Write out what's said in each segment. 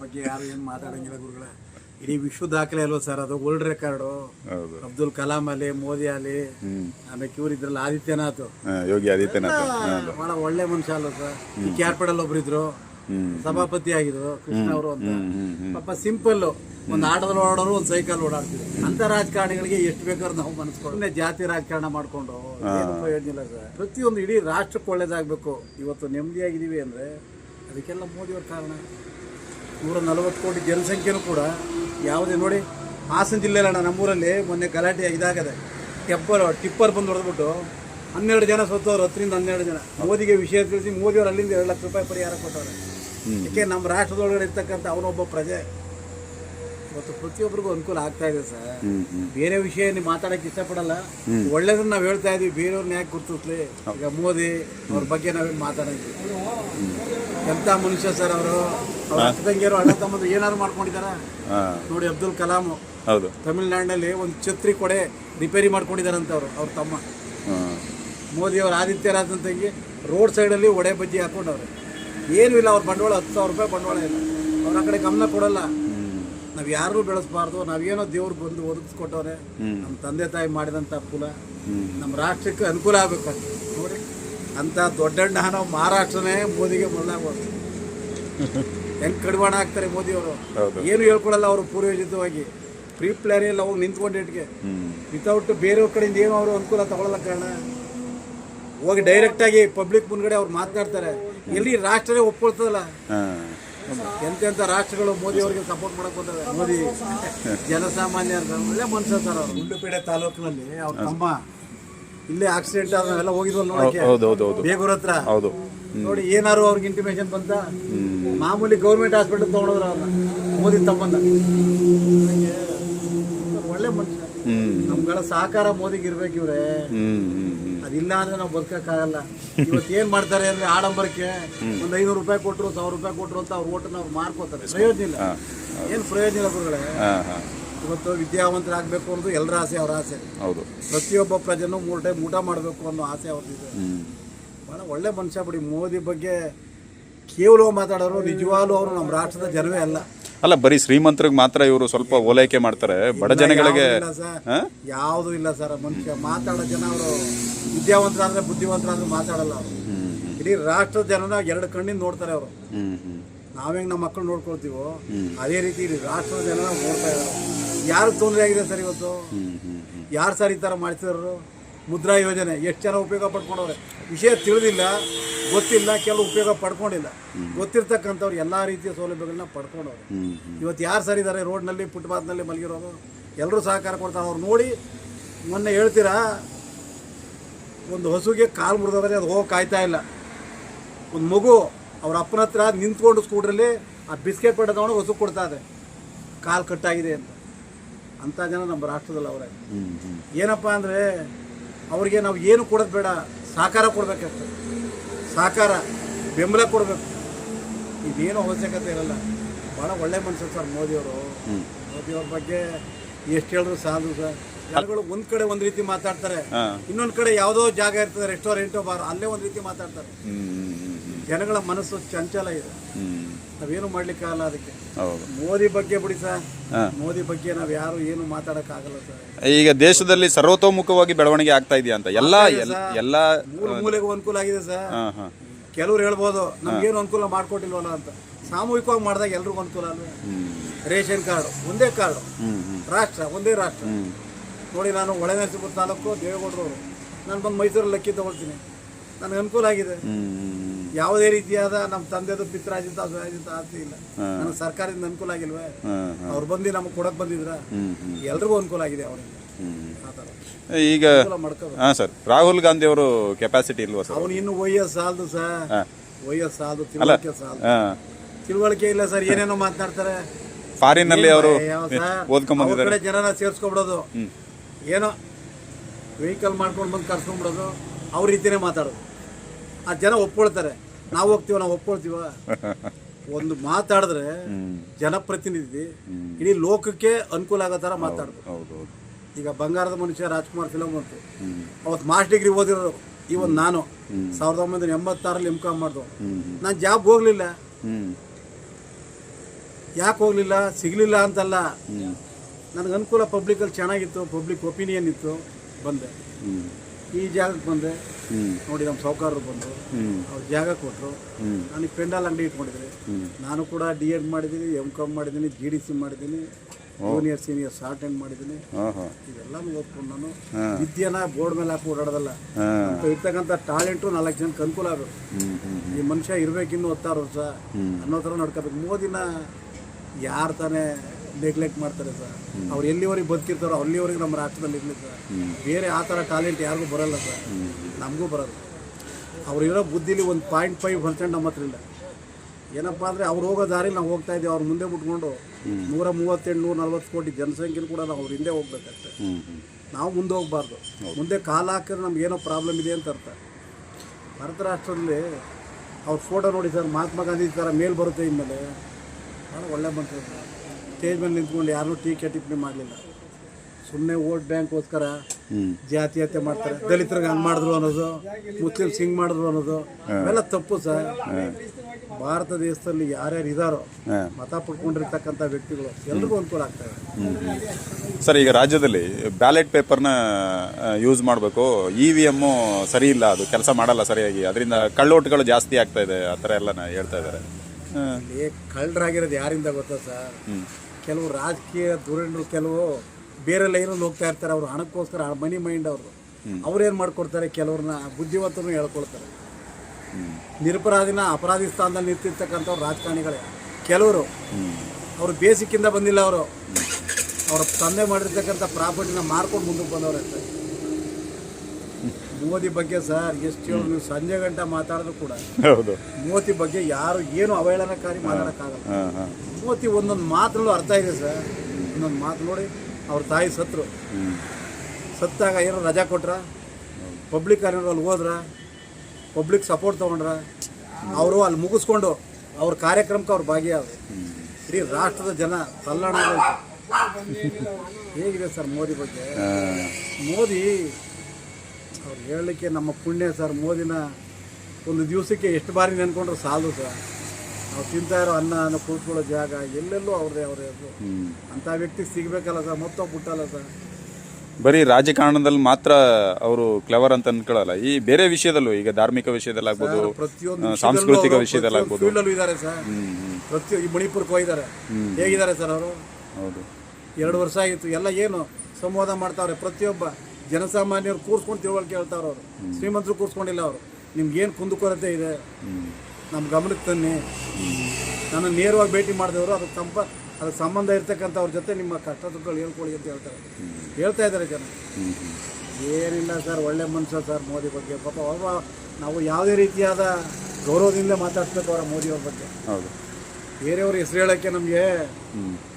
ಬಗ್ಗೆ ಯಾರು ಏನು ಮಾತಾಡಂಗಿಲ್ಲ ಗುರುಗಳ. ಇಡೀ ವಿಶ್ವ ದಾಖಲೆ ಅಲ್ವ ಸರ್? ಅದು ವರ್ಲ್ಡ್ ರೆಕಾರ್ಡು ಹೌದು. ಅಬ್ದುಲ್ ಕಲಾಂ ಅಲ್ಲಿ ಮೋದಿ ಅಲ್ಲಿ ಆಮೇಲೆ ಇವ್ರು ಇದ್ರಲ್ಲ ಆದಿತ್ಯನಾಥ್. ಯೋಗಿ ಆದಿತ್ಯನಾಥ್. ಬಹಳ ಒಳ್ಳೆ ಮನುಷ್ಯ ಅಲ್ವ ಸರ್? ಈ ಕ್ಯಾರ್ಪಡಲ್ ಒಬ್ರು ಇದ್ರು ಸಭಾಪತಿ ಆಗಿದ್ರು ಕೃಷ್ಣ ಅವರು ಅಂತ. ಪಾಪ ಸಿಂಪಲ್ ಒಂದು ಆಟದಲ್ಲಿ ಓಡಾಡೋರು ಒಂದು ಸೈಕಲ್ ಓಡಾಡ್ತಿದ್ರು. ಅಂತ ರಾಜಕಾರಣಿಗಳಿಗೆ ಎಷ್ಟು ಬೇಕಾದ್ರೂ ನಾವು ಮನಸ್ಕೊಂಡು ಜಾತಿ ರಾಜಕಾರಣ ಮಾಡ್ಕೊಂಡು ಏನು ಪ್ರಯೋಜನ ಸರ್. ಪ್ರತಿಯೊಂದು ಇಡೀ ರಾಷ್ಟ್ರಕ್ಕೆ ಒಳ್ಳೇದಾಗಬೇಕು. ಇವತ್ತು ನೆಮ್ಮದಿಯಾಗಿದ್ದೀವಿ ಅಂದರೆ ಅದಕ್ಕೆಲ್ಲ ಮೋದಿಯವ್ರ ಕಾರಣ. ನೂರ ನಲವತ್ತು ಕೋಟಿ ಜನಸಂಖ್ಯೆನೂ ಕೂಡ ಯಾವುದೇ ನೋಡಿ ಹಾಸನ ಜಿಲ್ಲೆಯಲ್ಲಿ ಅಣ್ಣ ನಮ್ಮೂರಲ್ಲಿ ಮೊನ್ನೆ ಗಲಾಟೆ ಇದಾಗದೆ. ಟೆಪ್ಪರ್ ಟಿಪ್ಪರ್ ಬಂದು ಹೊಡೆದ್ಬಿಟ್ಟು ಹನ್ನೆರಡು ಜನ ಸತ್ತೋರು ಹತ್ತರಿಂದ ಹನ್ನೆರಡು ಜನ. ಮೋದಿಗೆ ವಿಷಯ ತಿಳಿಸಿ ಮೋದಿಯವರು ಅಲ್ಲಿಂದ ಎರಡು ಲಕ್ಷ ರೂಪಾಯಿ ಪರಿಹಾರ ಕೊಟ್ಟವ್ರೆ. ಯಾಕೆ ನಮ್ಮ ರಾಷ್ಟ್ರದೊಳಗಡೆ ಇರ್ತಕ್ಕಂಥ ಅವನೊಬ್ಬ ಪ್ರಜೆ ಇವತ್ತು ಪ್ರತಿಯೊಬ್ಬರಿಗೂ ಅನುಕೂಲ ಆಗ್ತಾ ಇದೆ ಸರ್. ಬೇರೆ ವಿಷಯ ನೀವು ಮಾತಾಡಕ್ಕೆ ಇಷ್ಟಪಡಲ್ಲ. ಒಳ್ಳೇದನ್ನ ನಾವು ಹೇಳ್ತಾ ಇದೀವಿ ಬೇರೆಯವ್ರನ್ನ ಯಾಕೆ ಗುರ್ತಿಸ್ಲಿ? ಈಗ ಮೋದಿ ಅವ್ರ ಬಗ್ಗೆ ನಾವೇನು ಮಾತಾಡಿದ್ವಿ ಎಂಥ ಮನುಷ್ಯ ಸರ್ ಅವರು? ಅವ್ರ ಅಕ್ಕ ತಂಗಿಯರು ಅಣ್ಣ ಏನಾದ್ರು ಮಾಡ್ಕೊಂಡಿದಾರ? ನೋಡಿ ಅಬ್ದುಲ್ ಕಲಾಂ ಹೌದು. ತಮಿಳ್ನಾಡಿನಲ್ಲಿ ಒಂದು ಛತ್ರಿ ಕೊಡೆ ರಿಪೇರಿ ಮಾಡ್ಕೊಂಡಿದಾರಂತ ಅವರು ಅವ್ರ ತಮ್ಮ. ಮೋದಿ ಅವ್ರ ಆದಿತ್ಯನಾಥನ್ ತಂಗಿ ರೋಡ್ ಸೈಡಲ್ಲಿ ಒಡೆ ಬಜ್ಜಿ ಹಾಕೊಂಡವ್ರು. ಏನೂ ಇಲ್ಲ ಅವ್ರ ಬಂಡವಾಳ ಹತ್ತು ಸಾವಿರ ರೂಪಾಯಿ ಬಂಡವಾಳ ಇಲ್ಲ. ಅವ್ರ ಆ ಕಡೆ ಗಮನ ಕೊಡಲ್ಲ. ನಾವು ಯಾರೂ ಬೆಳೆಸಬಾರ್ದು ನಾವೇನೋ ದೇವ್ರು ಬಂದು ಒದಗಿಸ್ಕೊಟ್ಟವ್ರೆ. ನಮ್ಮ ತಂದೆ ತಾಯಿ ಮಾಡಿದಂಥ ಕುಲ ನಮ್ಮ ರಾಷ್ಟ್ರಕ್ಕೆ ಅನುಕೂಲ ಆಗ್ಬೇಕು ನೋಡಿ ಅಂಥ ದೊಡ್ಡಣ್ಣ ನಾವು ಮಹಾರಾಷ್ಟ್ರನೇ ಮೋದಿಗೆ ಮೊದಲಾಗೋದು ಹೆಂಗೆ ಕಡಿವಾಣ ಆಗ್ತಾರೆ ಮೋದಿಯವರು? ಅವರು ಏನು ಹೇಳ್ಕೊಡಲ್ಲ ಅವರು ಪೂರ್ವಯೋಜಿತವಾಗಿ ಪ್ರೀ ಪ್ಲಾನ್ ಎಲ್ಲ ಹೋಗಿ ನಿಂತ್ಕೊಂಡು ಇಟ್ಗೆ. ವಿತೌಟ್ ಬೇರೆಯವ್ರ ಕಡೆಯಿಂದ ಏನು ಅವರು ಅನುಕೂಲ ತಗೊಳ್ಳಲ್ಲ ಕಾರಣ. ಹೋಗಿ ಡೈರೆಕ್ಟಾಗಿ ಪಬ್ಲಿಕ್ ಮುಂದ್ಗಡೆ ಅವ್ರು ಮಾತನಾಡ್ತಾರೆ. ಎಲ್ಲಿ ರಾಷ್ಟ್ರವೇ ಒಪ್ಕೊಳ್ತದಲ್ಲ? ಎಂತೆಂತ ಎಂತೆಂಥ ರಾಷ್ಟ್ರಗಳು ಮೋದಿ ಅವರಿಗೆ ಸಪೋರ್ಟ್ ಮಾಡಕ್ ಬಂದವೆ? ಮೋದಿ ಜನಸಾಮಾನ್ಯ ಒಳ್ಳೆ ಮನುಷ್ಯ ಸರ್ ಅವರು. ಗುಂಡ್ಲುಪೇಟೆ ತಾಲೂಕಿನಲ್ಲಿ ಅವ್ರ ತಮ್ಮ ಇಲ್ಲೇ ಆಕ್ಸಿಡೆಂಟ್ ಆದ್ರೆ ಹೋಗಿದ್ವಲ್ಲ ನೋಡಕ್ಕೆ? ಹೌದು ಹೌದು ಹೌದು. ಬೇಗೂರ್ ಹತ್ರ? ಹೌದು. ನೋಡಿ ಏನಾರು ಅವ್ರಿಗೆ ಇಂಟಿಮೇಷನ್ ಬಂತ? ಮಾಮೂಲಿ ಗೌರ್ಮೆಂಟ್ ಹಾಸ್ಪಿಟಲ್ ತಗೊಂಡ್ರ ಅವ್ರನ್ನ ಮೋದಿ ತಮ್ಮನ್ನ. ಒಳ್ಳೆ ಮನುಷ್ಯ. ನಮ್ಗಳ ಸಹಕಾರ ಮೋದಿಗೆ ಇರ್ಬೇಕು ಇವ್ರೆ. ಅದಿಲ್ಲ ಅಂದ್ರೆ ನಾವು ಬದುಕಕ್ಕಾಗಲ್ಲ. ಇವತ್ತು ಏನ್ ಮಾಡ್ತಾರೆ ಅಂದ್ರೆ ಆಡಂಬರಕ್ಕೆ ಒಂದ್ ಐನೂರು ರೂಪಾಯಿ ಕೊಟ್ರು ಸಾವಿರ ರೂಪಾಯಿ ಕೊಟ್ರು ಅಂತ ಅವ್ರ ಓಟನ್ನ ಅವ್ರು ಮಾರ್ಕೋತಾರೆ. ಪ್ರಯೋಜನ ಇಲ್ಲ. ಏನ್ ಪ್ರಯೋಜನ ಇಲ್ಲ ಗುರುಗಳೇ? ಇವತ್ತು ವಿದ್ಯಾವಂತರಾಗಬೇಕು ಅನ್ನೋದು ಎಲ್ಲರ ಆಸೆ ಅವ್ರ ಆಸೆ. ಹೌದು. ಪ್ರತಿಯೊಬ್ಬ ಪ್ರಜೆನೂ ಮೂರು ಟೈಮ್ ಊಟ ಮಾಡಬೇಕು ಅನ್ನೋ ಆಸೆ ಅವ್ರದ್ದು ಭಾಳ ಒಳ್ಳೆ ಮನುಷ್ಯ ಬಿಡಿ. ಮೋದಿ ಬಗ್ಗೆ ಕೇವಲ ಮಾತಾಡೋರು ನಿಜವಾಗ್ಲೂ ಅವರು ನಮ್ಮ ರಾಷ್ಟ್ರದ ಜನವೇ ಅಲ್ಲ. ಅಲ್ಲ ಬರೀ ಶ್ರೀಮಂತರಿಗೆ ಮಾತ್ರ ಇವರು ಸ್ವಲ್ಪ ಓಲೈಕೆ ಮಾಡ್ತಾರೆ. ಬಡ ಜನಗಳಿಗೆ ಇಲ್ಲ ಸರ್. ಹಾ? ಯಾವುದು ಇಲ್ಲ ಸರ್. ಮನುಷ್ಯ ಮಾತಾಡೋ ಜನ ಅವರು ವಿದ್ಯಾವಂತರಾದ್ರೆ ಬುದ್ಧಿವಂತರಾದ್ರೆ ಮಾತಾಡಲ್ಲ ಅವರು. ಇಡೀ ರಾಷ್ಟ್ರದ ಜನನ ಎರಡು ಕಣ್ಣಿಂದ ನೋಡ್ತಾರೆ ಅವರು. ಹ್ಮ್ ಹ್ಮ್. ನಾವೇಂಗ್ ನಮ್ಮ ಮಕ್ಕಳು ನೋಡ್ಕೊಳ್ತೀವೋ? ಅದೇ ರೀತಿ ಇಡೀ ರಾಷ್ಟ್ರದ ಜನ ನೋಡ್ತಾ ಇದ್ದಾರೆ. ಯಾರು ತೊಂದರೆ ಆಗಿದೆ ಸರ್ ಇವತ್ತು? ಹ್ಮ್ ಹ್ಮ್ ಹ್ಮ್. ಯಾರು ಸರ್ ಈ ಥರ ಮಾಡ್ತಿದ್ರು ಮುದ್ರಾ ಯೋಜನೆ ಎಷ್ಟು ಜನ ಉಪಯೋಗ ಪಡ್ಕೊಂಡವ್ರೆ? ವಿಷಯ ತಿಳಿದಿಲ್ಲ ಗೊತ್ತಿಲ್ಲ ಕೆಲವು ಉಪಯೋಗ ಪಡ್ಕೊಂಡಿಲ್ಲ. ಗೊತ್ತಿರ್ತಕ್ಕಂಥವ್ರು ಎಲ್ಲ ರೀತಿಯ ಸೌಲಭ್ಯಗಳನ್ನ ಪಡ್ಕೊಂಡವ್ರೆ. ಇವತ್ತು ಯಾರು ಸರ್ ಇದ್ದಾರೆ ರೋಡ್ನಲ್ಲಿ ಫುಟ್ಪಾತ್ನಲ್ಲಿ ಮಲಗಿರೋದು ಎಲ್ಲರೂ ಸಹಕಾರ ಕೊಡ್ತಾರೆ ಅವ್ರು ನೋಡಿ ಮೊನ್ನೆ ಹೇಳ್ತೀರಾ? ಒಂದು ಹಸುಗೆ ಕಾಲು ಮುರಿದೋದ್ರೆ ಅದು ಹೋಗಿ ಕಾಯ್ತಾ ಇಲ್ಲ. ಒಂದು ಮಗು ಅವ್ರ ಅಪ್ಪನ ಹತ್ರ ನಿಂತ್ಕೊಂಡು ಸ್ಕೂಟ್ರಲ್ಲಿ ಆ ಬಿಸ್ಕೆಟ್ ಪಡೆ ತಗೊಂಡು ಹಸು ಕೊಡ್ತಾ ಇದೆ. ಕಾಲು ಕಟ್ಟಾಗಿದೆ ಅಂತ. ಅಂಥ ಜನ ನಮ್ಮ ರಾಷ್ಟ್ರದಲ್ಲಿ ಅವರೇ ಏನಪ್ಪ ಅಂದರೆ ಅವ್ರಿಗೆ ನಾವು ಏನು ಕೊಡೋದು ಬೇಡ ಸಹಕಾರ ಕೊಡಬೇಕಾಗ್ತದೆ ಸಹಕಾರ ಬೆಂಬಲ ಕೊಡಬೇಕು. ಇದೇನು ಅವಶ್ಯಕತೆ ಇರಲ್ಲ. ಭಾಳ ಒಳ್ಳೆ ಮನುಷ್ಯ ಸರ್ ಮೋದಿಯವರು. ಮೋದಿಯವ್ರ ಬಗ್ಗೆ ಎಷ್ಟು ಹೇಳಿದ್ರು ಸಾಧು ಸರ್. ಜನಗಳು ಒಂದ್ ಕಡೆ ಒಂದ್ ರೀತಿ ಮಾತಾಡ್ತಾರೆ. ಇನ್ನೊಂದ್ ಕಡೆ ಯಾವ್ದೋ ಜಾಗ ಇರ್ತದೆ ರೆಸ್ಟೋರೆಂಟ್ ಬಾರ್ ಅಲ್ಲೇ ಒಂದ್ ರೀತಿ ಮಾತಾಡ್ತಾರೆ. ಜನಗಳ ಮನಸ್ಸು ಚಂಚಲ ಇದೆ. ನಾವೇನು ಮಾಡ್ಲಿಕ್ಕಾಗಲ್ಲ ಅದಕ್ಕೆ. ಹೌದು. ಮೋದಿ ಬಗ್ಗೆ ಬಿಡಿ ಸರ್. ಮೋದಿ ಬಗ್ಗೆ ನಾವು ಯಾರು ಏನು ಮಾತಾಡಕ್ಕಾಗಲ್ಲ ಸರ್. ಈಗ ದೇಶದಲ್ಲಿ ಸರ್ವತೋಮುಖವಾಗಿ ಬೆಳವಣಿಗೆ ಆಗ್ತಾ ಇದೆಯಾ ಅಂತ? ಎಲ್ಲ ಎಲ್ಲಾ ಎಲ್ಲ ಮೂಲ ಮೂಲೆಗೂ ಅನುಕೂಲ ಆಗಿದೆ ಸರ್. ಹಾ ಹಾ. ಕೆಲವ್ರು ಹೇಳ್ಬೋದು ನಮ್ಗೇನು ಅನುಕೂಲ ಮಾಡ್ಕೊಟ್ಟಿಲ್ವಲ್ಲ ಅಂತ. ಸಾಮೂಹಿಕವಾಗಿ ಮಾಡಿದಾಗ ಎಲ್ರಿಗೂ ಅನುಕೂಲ ಅಲ್ವೇ? ರೇಷನ್ ಕಾರ್ಡ್ ಒಂದೇ ಕಾರ್ಡು. ರಾಷ್ಟ್ರ ಒಂದೇ ರಾಷ್ಟ್ರ. ನೋಡಿ ನಾನು ಒಳನರಸೀಪುರ ತಾಲೂಕು ದೇವೇಗೌಡರವರು. ನಾನು ಬಂದು ಮೈಸೂರಲ್ಲಿ ಲಕ್ಕಿ ತಗೊಳ್ತೀನಿ. ನನಗೆ ಅನುಕೂಲ ಆಗಿದೆ. ಯಾವುದೇ ರೀತಿಯಾದ ನಮ್ಮ ತಂದೆದು ಪಿತ್ರಾಜಿತ ಅಜಿಂತ ಆಸ್ತಿ ಇಲ್ಲ. ನನಗೆ ಸರ್ಕಾರದಿಂದ ಅನುಕೂಲ ಆಗಿಲ್ವೇ? ಅವ್ರು ಬಂದು ನಮಗೆ ಕೊಡಕ್ಕೆ ಬಂದಿದ್ರ? ಎಲ್ರಿಗೂ ಅನುಕೂಲ ಆಗಿದೆ ಥರ. ಈಗ ಹಾ ಸರ್. ರಾಹುಲ್ ಗಾಂಧಿ ಅವರು ಕೆಪಾಸಿಟಿ ಇಲ್ವಾ ಸರ್? ಅವನು ಇನ್ನು ವಯಸ್ಸು ಸಾಲದು ಸರ್. ಹಾ. ವಯಸ್ಸು ಸಾಲದು ತಿಳುವಳಿಕೆ ಸಾಲದು ತಿಳುವಳಿಕೆ ಇಲ್ಲ ಸರ್. ಏನೇನೋ ಮಾತನಾಡ್ತಾರೆ. ಫಾರಿನ್ ಅಲ್ಲಿ ಅವರು ಓದ್ಕೊಂಡ್ಬಂದಿದ್ದಾರೆ ಕಡೆ ಜನನ ಸೇರ್ಸ್ಕೊಬಿಡೋದು. ಏನೋ ವೆಹಿಕಲ್ ಮಾಡ್ಕೊಂಡು ಬಂದು ಕರ್ಸ್ಕೊಂಡ್ಬಿಡೋದು ಅವ್ರ ರೀತಿನೇ ಮಾತಾಡೋದು. ಆ ಜನ ಒಪ್ಕೊಳ್ತಾರೆ. ನಾವು ಹೋಗ್ತೀವ ನಾವು ಒಪ್ಕೊಳ್ತೀವ. ಒಂದು ಮಾತಾಡಿದ್ರೆ ಜನಪ್ರತಿನಿಧಿ ಇಡೀ ಲೋಕಕ್ಕೆ ಅನುಕೂಲ ಆಗೋ ಥರ ಮಾತಾಡ್ಬೇಕು. ಈಗ ಬಂಗಾರದ ಮನುಷ್ಯ ರಾಜ್ಕುಮಾರ್ ಫಿಲಮ್ ಹ್ಮ್. ಅವತ್ತು ಮಾಸ್ಟ್ ಡಿಗ್ರಿ ಓದಿರೋರು ಇವನ್ ನಾನು. ಸಾವಿರದ ಒಂಬೈನೂರ ಎಂಬತ್ತಾರಲ್ಲಿ ಎಂ ಕಾಮ್ ಮಾಡ್ದು ನಾನು ಜಾಬ್ ಹೋಗ್ಲಿಲ್ಲ. ಯಾಕೆ ಹೋಗಲಿಲ್ಲ? ಸಿಗಲಿಲ್ಲ ಅಂತಲ್ಲ. ನನಗೆ ಅನುಕೂಲ ಪಬ್ಲಿಕಲ್ಲಿ ಚೆನ್ನಾಗಿತ್ತು ಪಬ್ಲಿಕ್ ಒಪಿನಿಯನ್ ಇತ್ತು ಬಂದೆ. ಈ ಜಾಗಕ್ಕೆ ಬಂದೆ. ನೋಡಿ ನಮ್ಮ ಸಾಹುಕಾರರು ಬಂದರು ಅವ್ರು ಜಾಗ ಕೊಟ್ಟರು ನನಗೆ ಪೆಂಡಾಲ್ ಅಂಗಡಿ ಇಟ್ಕೊಂಡಿದ್ದೆ ನಾನು ಕೂಡ ಡಿ ಎಡ್ ಮಾಡಿದ್ದೀನಿ ಎಂ ಕಾಮ್ ಮಾಡಿದ್ದೀನಿ ಜಿ ಡಿ ಸಿ ಮಾಡಿದ್ದೀನಿ ಜೂನಿಯರ್ ಸೀನಿಯರ್ ಶಾರ್ಟ್ ಮಾಡಿದ್ದೀನಿ. ಇದೆಲ್ಲಾನು ಹಾಂ ಓದ್ಕೊಂಡು ನಾನು. ವಿದ್ಯೆನ ಬೋರ್ಡ್ ಮೇಲೆ ಹಾಕಿ ಓಡಾಡೋದಲ್ಲ. ಅಂತ ಇರ್ತಕ್ಕಂಥ ಟ್ಯಾಲೆಂಟು ನಾಲ್ಕು ಜನಕ್ಕೆ ಅನುಕೂಲ ಆಗಬೇಕು. ಈ ಮನುಷ್ಯ ಇರಬೇಕಿನ್ನು ಹತ್ತಾರು ವರ್ಷ. ಅನ್ನೋ ಥರ ನಡ್ಕೋಬೇಕು. ಮೋದಿನ ಯಾರು ತಾನೇ ನೆಗ್ಲೆಕ್ಟ್ ಮಾಡ್ತಾರೆ ಸರ್ ಅವ್ರು ಎಲ್ಲಿವರೆಗೆ ಬದುಕಿರ್ತಾರೋ ಅಲ್ಲಿವರೆಗೆ ನಮ್ಮ ರಾಷ್ಟ್ರದಲ್ಲಿ ಇರಲಿ ಸರ್ ಬೇರೆ ಆ ಥರ ಟ್ಯಾಲೆಂಟ್ ಯಾರಿಗೂ ಬರಲ್ಲ ಸರ್ ನಮಗೂ ಬರಲ್ಲ. ಅವ್ರು ಇರೋ ಬುದ್ಧಿಲಿ ಒಂದು ಪಾಯಿಂಟ್ ಫೈವ್ ಪರ್ಸೆಂಟ್ ನಮ್ಮ ಹತ್ರ ಇಲ್ಲ. ಏನಪ್ಪ ಅಂದರೆ ಅವ್ರು ಹೋಗೋ ದಾರಿಲಿ ನಾವು ಹೋಗ್ತಾ ಇದ್ದೀವಿ ಅವ್ರು ಮುಂದೆ ಬಿಟ್ಕೊಂಡು ನೂರ ಮೂವತ್ತೆಂಟು ನೂರ ನಲ್ವತ್ತು ಕೋಟಿ ಜನಸಂಖ್ಯೆ ಕೂಡ ನಾವು ಅವ್ರ ಹಿಂದೆ ಹೋಗ್ಬೇಕಷ್ಟೆ ನಾವು ಮುಂದೆ ಹೋಗಬಾರ್ದು. ಮುಂದೆ ಕಾಲು ಹಾಕಿದ್ರೆ ನಮ್ಗೆ ಏನೋ ಪ್ರಾಬ್ಲಮ್ ಇದೆ ಅಂತ ಅರ್ಥ. ಭಾರತ ರಾಷ್ಟ್ರದಲ್ಲಿ ಅವ್ರ ಫೋಟೋ ನೋಡಿ ಸರ್ ಮಹಾತ್ಮ ಗಾಂಧಿ ಥರ ಮೇಲ್ ಬರುತ್ತೆ ಇನ್ಮೇಲೆ. ಭಾಳ ಒಳ್ಳೆ ಬಂತು ಸ್ಟೇಜ್ ಮೇಲೆ ನಿಂತ್ಕೊಂಡು ಯಾರು ಟೀಕೆ ಟಿಪ್ಪಣಿ ಮಾಡಲಿಲ್ಲ. ಸುಮ್ಮನೆ ವೋಟ್ ಬ್ಯಾಂಕ್ಗೋಸ್ಕರ ಜಾತಿ ಜಾತೀಯತೆ ಮಾಡ್ತಾರೆ. ದಲಿತರಿಗೆ ಹಂಗೆ ಮಾಡಿದ್ರು ಅನ್ನೋದು ಮುಸ್ಲಿಮ್ಸ್ ಹಿಂಗೆ ಮಾಡಿದ್ರು ಅನ್ನೋದು ಎಲ್ಲ ತಪ್ಪು ಸರ್. ಭಾರತ ದೇಶದಲ್ಲಿ ಯಾರ್ಯಾರು ಇದಾರೋ ಮತ ಪಡ್ಕೊಂಡಿರ್ತಕ್ಕಂಥ ವ್ಯಕ್ತಿಗಳು ಎಲ್ರಿಗೂ ಅನುಕೂಲ ಆಗ್ತವೆ ಸರ್ ಈಗ ರಾಜ್ಯದಲ್ಲಿ ಬ್ಯಾಲೆಟ್ ಪೇಪರ್ನ ಯೂಸ್ ಮಾಡಬೇಕು. ಇ ವಿ ಎಮ್ಮು ಸರಿ ಇಲ್ಲ ಅದು ಕೆಲಸ ಮಾಡಲ್ಲ ಸರಿಯಾಗಿ. ಅದರಿಂದ ಕಳ್ಳೋಟುಗಳು ಜಾಸ್ತಿ ಆಗ್ತಾ ಇದೆ ಆ ಥರ ಎಲ್ಲ ಹೇಳ್ತಾ ಇದ್ದಾರೆ. ಕಳ್ಳರಾಗಿರೋದು ಯಾರಿಂದ ಗೊತ್ತಾ ಸರ್? ಕೆಲವು ರಾಜಕೀಯ ಧುರೀಣರು ಕೆಲವು ಬೇರೆ ಲೈನಲ್ಲಿ ಹೋಗ್ತಾ ಇರ್ತಾರೆ. ಅವರು ಹಣಕ್ಕೋಸ್ಕರ ಮನಿ ಮೈಂಡ್ ಅವರು. ಅವ್ರೇನು ಮಾಡ್ಕೊಡ್ತಾರೆ? ಕೆಲವ್ರನ್ನ ಬುದ್ಧಿವಂತರು ಹೇಳ್ಕೊಳ್ತಾರೆ. ನಿರಪರಾಧಿನ ಅಪರಾಧಿ ಸ್ಥಾನದಲ್ಲಿ ನಿಂತಿರ್ತಕ್ಕಂಥವ್ರು ರಾಜಕಾರಣಿಗಳೇ. ಕೆಲವರು ಅವರು ಬೇಸಿಕ್ಕಿಂದ ಬಂದಿಲ್ಲ ಅವರು. ಅವ್ರ ತಂದೆ ಮಾಡಿರ್ತಕ್ಕಂಥ ಪ್ರಾಪರ್ಟಿನ ಮಾರ್ಕೊಂಡು ಮುಂದಕ್ಕೆ ಬಂದವ್ರು ಅಂತ. ಮೋದಿ ಬಗ್ಗೆ ಸರ್ ಎಷ್ಟು ಹೇಳಿ ನೀವು ಸಂಜೆ ಗಂಟೆ ಮಾತಾಡಿದ್ರು ಕೂಡ ಹೌದು. ಮೋದಿ ಬಗ್ಗೆ ಯಾರು ಏನು ಅವಹೇಳನಕಾರಿ ಮಾತಾಡೋಕ್ಕಾಗಲ್ಲ. ಮೋದಿ ಒಂದೊಂದು ಮಾತುಗಳು ಅರ್ಥ ಇದೆ ಸರ್. ಒಂದೊಂದು ಮಾತು ನೋಡಿ ಅವ್ರ ತಾಯಿ ಸತ್ರು. ಸತ್ತಾಗ ಏನೋ ರಜಾ ಕೊಟ್ರ? ಪಬ್ಲಿಕ್ ಏನಾದ್ರು ಅಲ್ಲಿ ಹೋದ್ರ? ಪಬ್ಲಿಕ್ ಸಪೋರ್ಟ್ ತೊಗೊಂಡ್ರ? ಅವರು ಅಲ್ಲಿ ಮುಗಿಸ್ಕೊಂಡು ಅವ್ರ ಕಾರ್ಯಕ್ರಮಕ್ಕೆ ಅವ್ರು ಭಾಗಿಯಾದ್ರು. ಇಡೀ ರಾಷ್ಟ್ರದ ಜನ ತಲ್ಲಣ ಹೇಗಿದೆ ಸರ್ ಮೋದಿ ಬಗ್ಗೆ? ಮೋದಿ ಅವ್ರು ಹೇಳಲಿಕ್ಕೆ ನಮ್ಮ ಪುಣ್ಯ ಸರ್ ಮೋದಿನ ಒಂದು ದಿವಸಕ್ಕೆ ಎಷ್ಟು ಬಾರಿ ನೆನ್ಕೊಂಡ್ರೆ ಸಾಲು ಸರ್. ನಾವು ತಿಂತಾ ಇರೋ ಅನ್ನ ಅನ್ನ ಕೂತ್ಕೊಳ್ಳೋ ಜಾಗ ಎಲ್ಲೆಲ್ಲೂ ಅವ್ರದೇ ಅವರೇ ಅದು. ಅಂಥ ವ್ಯಕ್ತಿ ಸಿಗಬೇಕಲ್ಲ ಸರ್ ಮೊತ್ತ ಬಿಟ್ಟಲ್ಲ ಸರ್. ಬರೀ ರಾಜಕಾರಣದಲ್ಲಿ ಮಾತ್ರ ಅವರು ಕ್ಲೆವರ್ ಅಂತ ಅನ್ಕೊಳ್ಳಲ್ಲ. ಈ ಬೇರೆ ವಿಷಯದಲ್ಲೂ ಈಗ ಧಾರ್ಮಿಕ ವಿಷಯದಲ್ಲಾಗ್ಬೋದು ಪ್ರತಿಯೊಂದು ಸಾಂಸ್ಕೃತಿಕ ವಿಷಯದಲ್ಲಾಗ್ಬೋದು ಇದ್ದಾರೆ ಸರ್. ಪ್ರತಿ ಈ ಮಣಿಪುರಕ್ಕೆ ಹೋಗಿದ್ದಾರೆ. ಹೇಗಿದ್ದಾರೆ ಸರ್ ಅವರು? ಹೌದು. ಎರಡು ವರ್ಷ ಆಗಿತ್ತು. ಎಲ್ಲ ಏನು ಸಂವಾದ ಮಾಡ್ತಾವ್ರೆ ಪ್ರತಿಯೊಬ್ಬ. ಜನಸಾಮಾನ್ಯರು ಕೂರ್ಸ್ಕೊಂಡು ತಿಳುವಳಿಕೆ ಹೇಳ್ತಾರ ಅವರು. ಶ್ರೀಮಂತರು ಕೂರಿಸ್ಕೊಂಡಿಲ್ಲ ಅವರು. ನಿಮ್ಗೇನು ಏನು ಕುಂದುಕೊರತೆ ಇದೆ? ನಮ್ಮ ಗಮನಕ್ಕೆ ತನ್ನಿ. ನನ್ನ ನೇರವಾಗಿ ಭೇಟಿ ಮಾಡಿದವರು ಅದಕ್ಕೆ ಸಂಪ ಅದಕ್ಕೆ ಸಂಬಂಧ ಇರ್ತಕ್ಕಂಥವ್ರ ಜೊತೆ ನಿಮ್ಮ ಕಷ್ಟ ದುಃಖಗಳು ಹೇಳ್ಕೊಳ್ಳಿ ಅಂತ ಹೇಳ್ತಾರೆ. ಹೇಳ್ತಾ ಇದ್ದಾರೆ ಜನ. ಏನಿಲ್ಲ ಸರ್ ಒಳ್ಳೆ ಮನುಷ್ಯ ಸರ್ ಮೋದಿ ಬಗ್ಗೆ. ಪಾಪ ಅವ್ರ ನಾವು ಯಾವುದೇ ರೀತಿಯಾದ ಗೌರವದಿಂದ ಮಾತಾಡ್ಸ್ಬೇಕು ಅವರ ಮೋದಿಯವ್ರ ಬಗ್ಗೆ. ಹೌದು. ಬೇರೆಯವ್ರ ಹೆಸರು ಹೇಳೋಕ್ಕೆ ನಮಗೆ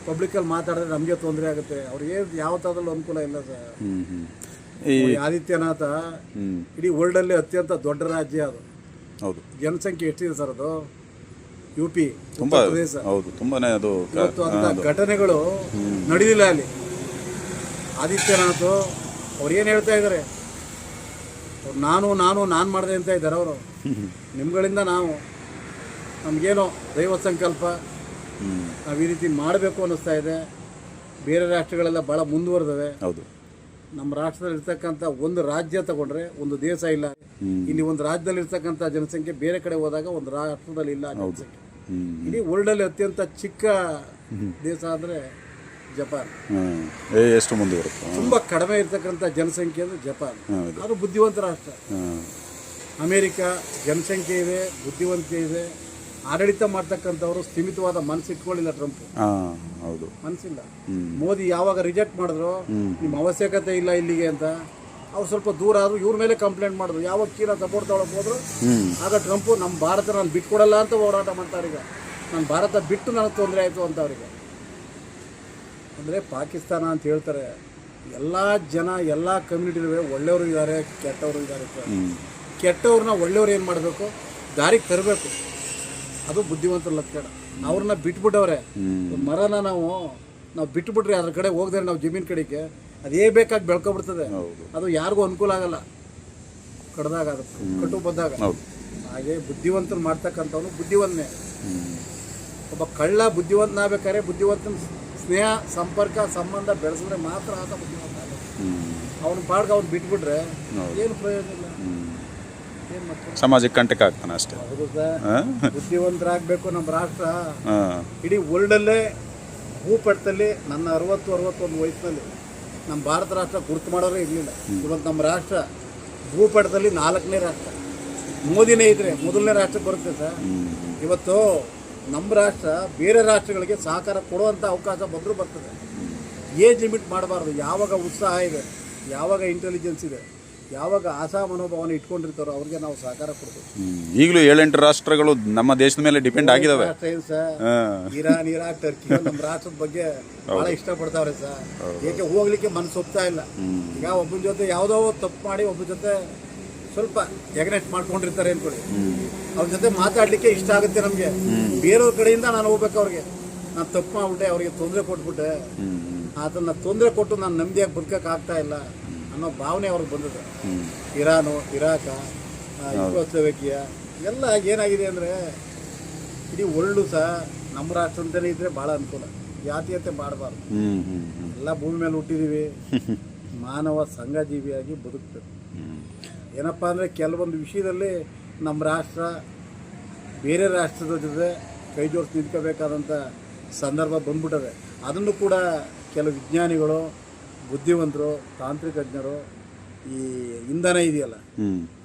ಪಬ್ಲಿಕಲ್ಲಿ ಮಾತಾಡಿದ್ರೆ ನಮಗೆ ತೊಂದರೆ ಆಗುತ್ತೆ. ಅವ್ರಿಗೆ ಯಾವ ಥರದಲ್ಲೂ ಅನುಕೂಲ ಇಲ್ಲ ಸರ್. ಈ ಆದಿತ್ಯನಾಥ ಇಡೀ ವರ್ಲ್ಡ್ ಅಲ್ಲಿ ಅತ್ಯಂತ ದೊಡ್ಡ ರಾಜ್ಯ ಅದು. ಹೌದು. ಜನಸಂಖ್ಯೆ ಎಷ್ಟಿದೆ ಸರ್ ಅದು? ಯು ಪಿ ತುಂಬಾ ಹೌದು ತುಂಬಾನೇ ಅದು ಇವತ್ತು ಅಂತ ಘಟನೆಗಳು ನಡೆದಿಲ್ಲ ಅಲ್ಲಿ. ಆದಿತ್ಯನಾಥ್ ಅವ್ರು ಏನು ಹೇಳ್ತಾ ಇದ್ದಾರೆ ನಾನು ನಾನು ನಾನು ಮಾಡಿದೆ ಅಂತ ಇದ್ದಾರೆ ಅವರು. ನಿಮ್ಗಳಿಂದ ನಾವು. ನಮಗೇನೋ ದೈವ ಸಂಕಲ್ಪ. ನಾವು ಈ ರೀತಿ ಮಾಡಬೇಕು ಅನ್ನಿಸ್ತಾ ಇದೆ. ಬೇರೆ ರಾಷ್ಟ್ರಗಳೆಲ್ಲ ಭಾಳ ಮುಂದುವರೆದವೆ. ಹೌದು. ನಮ್ಮ ರಾಷ್ಟ್ರದಲ್ಲಿ ಇರ್ತಕ್ಕಂಥ ಒಂದು ರಾಜ್ಯ ತಗೊಂಡ್ರೆ ಒಂದು ದೇಶ ಇಲ್ಲ. ಇಲ್ಲಿ ಒಂದು ರಾಜ್ಯದಲ್ಲಿ ಇರ್ತಕ್ಕಂಥ ಜನಸಂಖ್ಯೆ ಬೇರೆ ಕಡೆ ಹೋದಾಗ ಒಂದು ರಾಷ್ಟ್ರದಲ್ಲಿ ಇಲ್ಲ ಜನಸಂಖ್ಯೆ. ಅಲ್ಲಿ ಇಡೀ ವರ್ಲ್ಡಲ್ಲಿ ಅತ್ಯಂತ ಚಿಕ್ಕ ದೇಶ ಅಂದರೆ ಜಪಾನ್. ಎಷ್ಟು ಮುಂದುವರುತ್ತೆ ತುಂಬ ಕಡಿಮೆ ಇರ್ತಕ್ಕಂಥ ಜನಸಂಖ್ಯೆ ಅಂದರೆ ಜಪಾನ್. ಅದು ಬುದ್ಧಿವಂತ ರಾಷ್ಟ್ರ. ಅಮೇರಿಕಾ ಅಮೇರಿಕ ಜನಸಂಖ್ಯೆ ಇದೆ ಬುದ್ಧಿವಂತಿಕೆ ಇದೆ ಆಡಳಿತ ಮಾಡ್ತಕ್ಕಂಥವ್ರು ಸ್ಥಿಮಿತವಾದ ಮನಸ್ಸು ಇಟ್ಕೊಳ್ಳಿಲ್ಲ ಟ್ರಂಪ್ ಹೌದು. ಮನಸ್ಸಿಲ್ಲ. ಮೋದಿ ಯಾವಾಗ ರಿಜೆಕ್ಟ್ ಮಾಡಿದ್ರು ನಿಮ್ಮ ಅವಶ್ಯಕತೆ ಇಲ್ಲ ಇಲ್ಲಿಗೆ ಅಂತ. ಅವ್ರು ಸ್ವಲ್ಪ ದೂರ ಆದ್ರು ಇವ್ರ ಮೇಲೆ ಕಂಪ್ಲೇಂಟ್ ಮಾಡಿದ್ರು. ಯಾವಾಗ ಚೀನಾ ಸಪೋರ್ಟ್ ತಗೊಳಕ್ ಹೋದ್ರು ಆಗ ಟ್ರಂಪು ನಮ್ಮ ಭಾರತ ನಾನು ಬಿಟ್ಕೊಡಲ್ಲ ಅಂತ ಹೋರಾಟ ಮಾಡ್ತಾರೆ ಈಗ. ನಾನು ಭಾರತ ಬಿಟ್ಟು ನನಗೆ ತೊಂದರೆ ಆಯಿತು ಅಂತ ಅವರಿಗೆ. ಅಂದರೆ ಪಾಕಿಸ್ತಾನ ಅಂತ ಹೇಳ್ತಾರೆ ಎಲ್ಲ ಜನ ಎಲ್ಲ ಕಮ್ಯುನಿಟಿನೂ ಒಳ್ಳೆಯವರು ಇದ್ದಾರೆ ಕೆಟ್ಟವರು ಇದ್ದಾರೆ ಕೆಟ್ಟವ್ರನ್ನ ಒಳ್ಳೆಯವ್ರು ಏನು ಮಾಡಬೇಕು? ದಾರಿಗೆ ತರಬೇಕು. ಅದು ಬುದ್ಧಿವಂತರ ಲಕ್ಷಣ ಅವ್ರನ್ನ ಬಿಟ್ಬಿಟ್ಟವ್ರೆ. ಮರನ ನಾವು ನಾವು ಬಿಟ್ಬಿಟ್ರೆ ಅದ್ರ ಕಡೆ ಹೋಗದೆ ನಾವು ಜಮೀನ್ ಕಡೆಗೆ ಅದೇ ಬೇಕಾಗಿ ಬೆಳ್ಕೊಬಿಡ್ತದೆ. ಅದು ಯಾರಿಗೂ ಅನುಕೂಲ ಆಗಲ್ಲ. ಕಡ್ದಾಗ ಅದು ಕಟ್ಟು ಬಂದಾಗ. ಹಾಗೆ ಬುದ್ಧಿವಂತರು ಮಾಡ್ತಕ್ಕಂಥವ್ನು ಬುದ್ಧಿವಂತನೆ. ಒಬ್ಬ ಕಳ್ಳ ಬುದ್ಧಿವಂತನ ಬೇಕಾದ್ರೆ ಬುದ್ಧಿವಂತನ ಸ್ನೇಹ ಸಂಪರ್ಕ ಸಂಬಂಧ ಬೆಳೆಸಿದ್ರೆ ಮಾತ್ರ ಆತ ಬುದ್ಧಿವಂತ ಅವನು ಪಾಡ್ಗೆ ಅವ್ನು ಬಿಟ್ಬಿಟ್ರೆ. ಏನು ಪ್ರಯೋಜನ ಇಲ್ಲ. ಸಮಾಜಕ್ಕೆ ಕಂಟಕ ಆಗ್ತಾನೆ ಅಷ್ಟೇ. ಹೌದು ಸರ್. ಹಾಂ ಬುದ್ಧಿವಂತರಾಗಬೇಕು ನಮ್ಮ ರಾಷ್ಟ್ರ. ಇಡೀ ವರ್ಲ್ಡಲ್ಲೇ ಭೂಪಟದಲ್ಲಿ ನನ್ನ ಅರವತ್ತು ಅರವತ್ತೊಂದು ವಯಸ್ಸಿನಲ್ಲಿ ನಮ್ಮ ಭಾರತ ರಾಷ್ಟ್ರ ಗುರುತು ಮಾಡೋರೇ ಇರಲಿಲ್ಲ. ಇವತ್ತು ನಮ್ಮ ರಾಷ್ಟ್ರ ಭೂಪಟದಲ್ಲಿ ನಾಲ್ಕನೇ ರಾಷ್ಟ್ರ. ಮೋದಿನೇ ಇದ್ರೆ ಮೊದಲನೇ ರಾಷ್ಟ್ರ ಬರುತ್ತೆ ಸರ್. ಇವತ್ತು ನಮ್ಮ ರಾಷ್ಟ್ರ ಬೇರೆ ರಾಷ್ಟ್ರಗಳಿಗೆ ಸಹಕಾರ ಕೊಡುವಂಥ ಅವಕಾಶ ಬಂದರೂ ಬರ್ತದೆ. ಏಜ್ ಲಿಮಿಟ್ ಮಾಡಬಾರ್ದು. ಯಾವಾಗ ಉತ್ಸಾಹ ಇದೆ ಯಾವಾಗ ಇಂಟೆಲಿಜೆನ್ಸ್ ಇದೆ ಯಾವಾಗ ಆಸಾ ಮನೋಭಾವನೆ ಇಟ್ಕೊಂಡಿರ್ತಾರೋ ಅವ್ರಿಗೆ ನಾವು ಸಹಕಾರ ಕೊಡ್ಬೇಕು. ಈಗಲೂ ಏಳೆಂಟು ರಾಷ್ಟ್ರಗಳು ನಮ್ಮ ದೇಶದ ಮೇಲೆ ಡಿಪೆಂಡ್ ಆಗಿದಾವೆ. ರಾಷ್ಟ್ರ ಸರ್ ಇರಾನ್ ಇರಾಕ್ ಟರ್ಕಿ ನಮ್ಮ ರಾಷ್ಟ್ರದ ಬಗ್ಗೆ ಬಹಳ ಇಷ್ಟಪಡ್ತಾವ್ರೆ ಸರ್ ಏಕೆ ಹೋಗ್ಲಿಕ್ಕೆ ಮನಸ್ಸು ಒಪ್ತಾ ಇಲ್ಲ? ಈಗ ಒಬ್ಬನ ಜೊತೆ ಯಾವುದೋ ತಪ್ಪು ಮಾಡಿ ಒಬ್ಬನ ಜೊತೆ ಸ್ವಲ್ಪ ಎಗ್ನೆಟ್ ಮಾಡ್ಕೊಂಡಿರ್ತಾರೆ ಅನ್ಕೊಳ್ಳಿ. ಅವ್ರ ಜೊತೆ ಮಾತಾಡ್ಲಿಕ್ಕೆ ಇಷ್ಟ ಆಗುತ್ತೆ ನಮಗೆ. ಬೇರೆಯವ್ರ ಕಡೆಯಿಂದ ನಾನು ಹೋಗ್ಬೇಕು ಅವ್ರಿಗೆ. ನಾನು ತಪ್ಪು ಮಾಡ್ಬಿಟ್ಟೆ ಅವ್ರಿಗೆ ತೊಂದರೆ ಕೊಟ್ಬಿಟ್ಟೆ. ಅದನ್ನ ತೊಂದರೆ ಕೊಟ್ಟು ನಾನು ನೆಮ್ಮದಿಯಾಗಿ ಬದುಕಕ್ಕೆ ಆಗ್ತಾ ಇಲ್ಲ. ಅನ್ನೋ ಭಾವನೆ ಅವ್ರಿಗೆ ಬಂದಿದೆ ಇರಾನು ಇರಾಕ ಯುಗೋಸ್ಲೋವೇಕಿಯ ಎಲ್ಲ ಏನಾಗಿದೆ ಅಂದರೆ ಇಡೀ ಒಳ್ಳು ಸಹ ನಮ್ಮ ರಾಷ್ಟ್ರ ಅಂತಲೇ ಇದ್ರೆ ಭಾಳ ಅನುಕೂಲ. ಜಾತೀಯತೆ ಮಾಡಬಾರ್ದು. ಎಲ್ಲ ಭೂಮಿ ಮೇಲೆ ಹುಟ್ಟಿದೀವಿ. ಮಾನವ ಸಂಘಜೀವಿಯಾಗಿ ಬದುಕಬೇಕು. ಏನಪ್ಪ ಅಂದರೆ ಕೆಲವೊಂದು ವಿಷಯದಲ್ಲಿ ನಮ್ಮ ರಾಷ್ಟ್ರ ಬೇರೆ ರಾಷ್ಟ್ರದ ಜೊತೆ ಕೈ ಜೋಡಿಸಿ ನಿಂತ್ಕೋಬೇಕಾದಂಥ ಸಂದರ್ಭ ಬಂದ್ಬಿಟ್ಟದೆ. ಅದನ್ನು ಕೂಡ ಕೆಲವು ವಿಜ್ಞಾನಿಗಳು ಬುದ್ಧಿವಂತರು ತಾಂತ್ರಿಕಜ್ಞರು ಈ ಇಂಧನ ಇದೆಯಲ್ಲ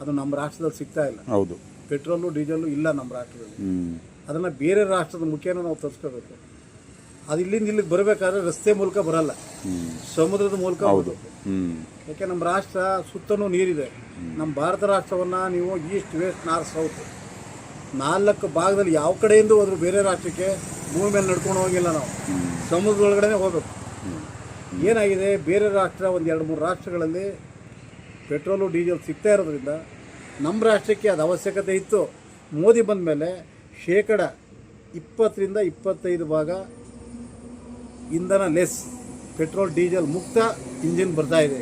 ಅದು ನಮ್ಮ ರಾಷ್ಟ್ರದಲ್ಲಿ ಸಿಗ್ತಾ ಇಲ್ಲ. ಹೌದು. ಪೆಟ್ರೋಲು ಡೀಸೆಲ್ಲು ಇಲ್ಲ ನಮ್ಮ ರಾಷ್ಟ್ರದಲ್ಲಿ. ಅದನ್ನು ಬೇರೆ ರಾಷ್ಟ್ರದ ಮುಖೇನ ನಾವು ತರಿಸ್ಕೋಬೇಕು. ಅದು ಇಲ್ಲಿಂದ ಇಲ್ಲಿಗೆ ಬರಬೇಕಾದ್ರೆ ರಸ್ತೆ ಮೂಲಕ ಬರಲ್ಲ. ಸಮುದ್ರದ ಮೂಲಕ ಹೌದು. ಯಾಕೆ ನಮ್ಮ ರಾಷ್ಟ್ರ ಸುತ್ತಲೂ ನೀರಿದೆ. ನಮ್ಮ ಭಾರತ ರಾಷ್ಟ್ರವನ್ನು ನೀವು ಈಸ್ಟ್ ವೆಸ್ಟ್ ನಾರ್ತ್ ಸೌತ್ ನಾಲ್ಕು ಭಾಗದಲ್ಲಿ ಯಾವ ಕಡೆಯಿಂದ ಹೋದ್ರು ಬೇರೆ ರಾಷ್ಟ್ರಕ್ಕೆ ಭೂಮಿ ಮೇಲೆ ನಡ್ಕೊಂಡು ಹೋಗಿಲ್ಲ ನಾವು. ಸಮುದ್ರದೊಳಗಡೆ ಹೋಗ್ಬೇಕು. ಏನಾಗಿದೆ? ಬೇರೆ ರಾಷ್ಟ್ರ ಒಂದು ಎರಡು ಮೂರು ರಾಷ್ಟ್ರಗಳಲ್ಲಿ ಪೆಟ್ರೋಲು ಡೀಸೆಲ್ ಸಿಗ್ತಾ ಇರೋದ್ರಿಂದ ನಮ್ಮ ರಾಷ್ಟ್ರಕ್ಕೆ ಅದು ಅವಶ್ಯಕತೆ ಇತ್ತು. ಮೋದಿ ಬಂದ ಮೇಲೆ ಶೇಕಡ ಇಪ್ಪತ್ತರಿಂದ ಇಪ್ಪತ್ತೈದು ಭಾಗ ಇಂಧನ ಲೆಸ್ ಪೆಟ್ರೋಲ್ ಡೀಸೆಲ್ ಮುಕ್ತ ಇಂಜಿನ್ ಬರ್ತಾ ಇದೆ.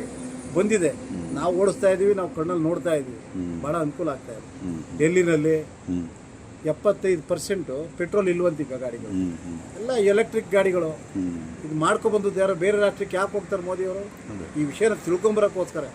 ಬಂದಿದೆ. ನಾವು ಓಡಿಸ್ತಾ ಇದ್ದೀವಿ ನಾವು ಕಣ್ಣಲ್ಲಿ ನೋಡ್ತಾ ಇದ್ದೀವಿ ಭಾಳ ಅನುಕೂಲ ಆಗ್ತಾ ಇದೆ. ಡೆಲ್ಲಿನಲ್ಲಿ ಎಪ್ಪತ್ತೈದು ಪರ್ಸೆಂಟು ಪೆಟ್ರೋಲ್ ಇಲ್ವಂತೀಗ ಗಾಡಿಗಳು. ಎಲ್ಲ ಎಲೆಕ್ಟ್ರಿಕ್ ಗಾಡಿಗಳು. ಇದು ಮಾಡ್ಕೊಬಂದದ್ದು ಯಾರೋ ಬೇರೆ ರಾಷ್ಟ್ರಕ್ಕೆ ಯಾಕೆ ಹೋಗ್ತಾರೆ ಮೋದಿಯವರು? ಈ ವಿಷಯನ ತಿಳ್ಕೊಂಬರಕ್ಕೋಸ್ಕರ